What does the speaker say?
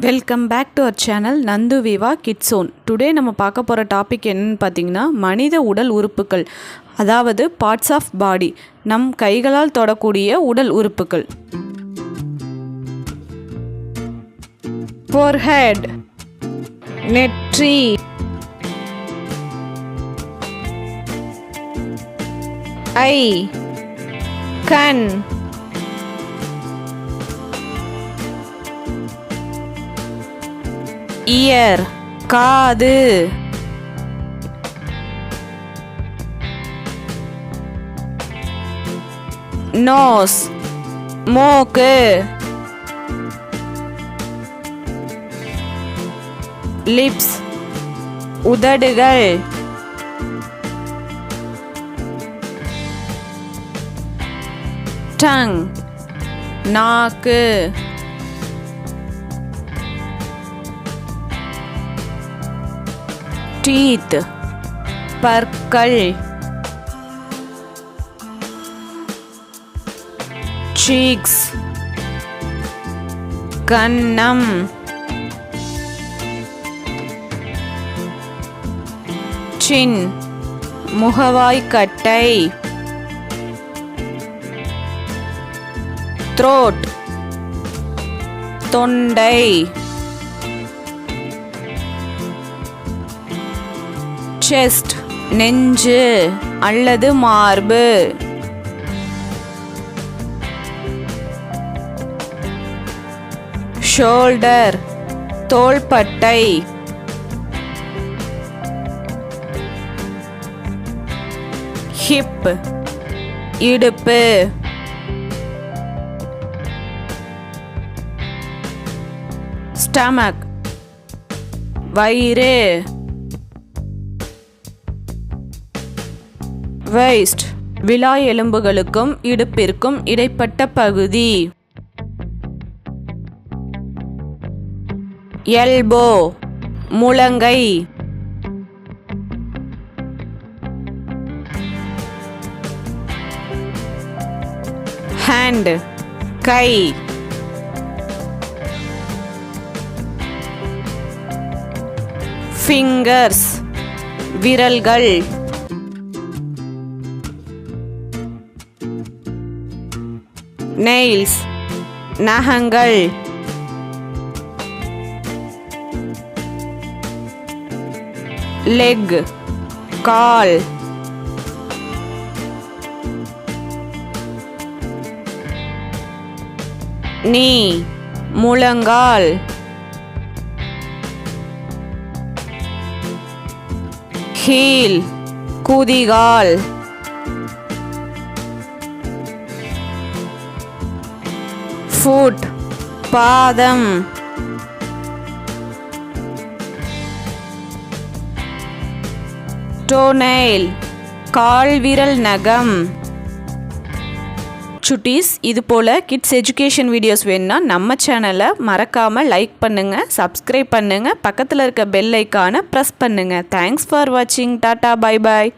Welcome back to our channel Nandu viva kids zone today நம்ம பார்க்க போகிற topic என்னன்னு பார்த்தீங்கன்னா மனித உடல் உறுப்புகள் அதாவது பார்ட்ஸ் ஆஃப் பாடி நம் கைகளால் தொடக்கூடிய உடல் உறுப்புகள். ஃபோர்ஹெட் நெற்றி ஐ கண் இயர் காது. நோஸ் மூக்கு. லிப்ஸ் உதடுகள். டங் நாக்கு. டீத் பற்கள் சீக்ஸ் கன்னம் சின் முகவாய்க்கட்டை த்ரோட் தொண்டை செஸ்ட் நெஞ்சு அல்லது மார்பு. ஷோல்டர் தோள்பட்டை. ஹிப் இடுப்பு. ஸ்டமக் வயிறு. வெய்ஸ்ட் விழா எலும்புகளுக்கும் இடுப்பிற்கும் இடைப்பட்ட பகுதி. எல்போ முழங்கை. ஹேண்ட் கை. ஃபிங்கர்ஸ் விரல்கள். நெயில்ஸ் நகங்கள் லெக் கால் நீ முழங்கால் ஹீல் குதிகால் ஃபுட் பாதம். டோனைல் கால்விரல் நகம். சுட்டீஸ் இது போல் கிட்ஸ் எஜுகேஷன் வீடியோஸ் வேணுன்னா நம்ம சேனலை மறக்காமல் லைக் பண்ணுங்கள் சப்ஸ்கிரைப் பண்ணுங்கள் பக்கத்தில் இருக்க பெல் ஐக்கானை ப்ரெஸ் பண்ணுங்கள் தேங்க்ஸ் ஃபார் வாட்சிங் டாட்டா பை பாய்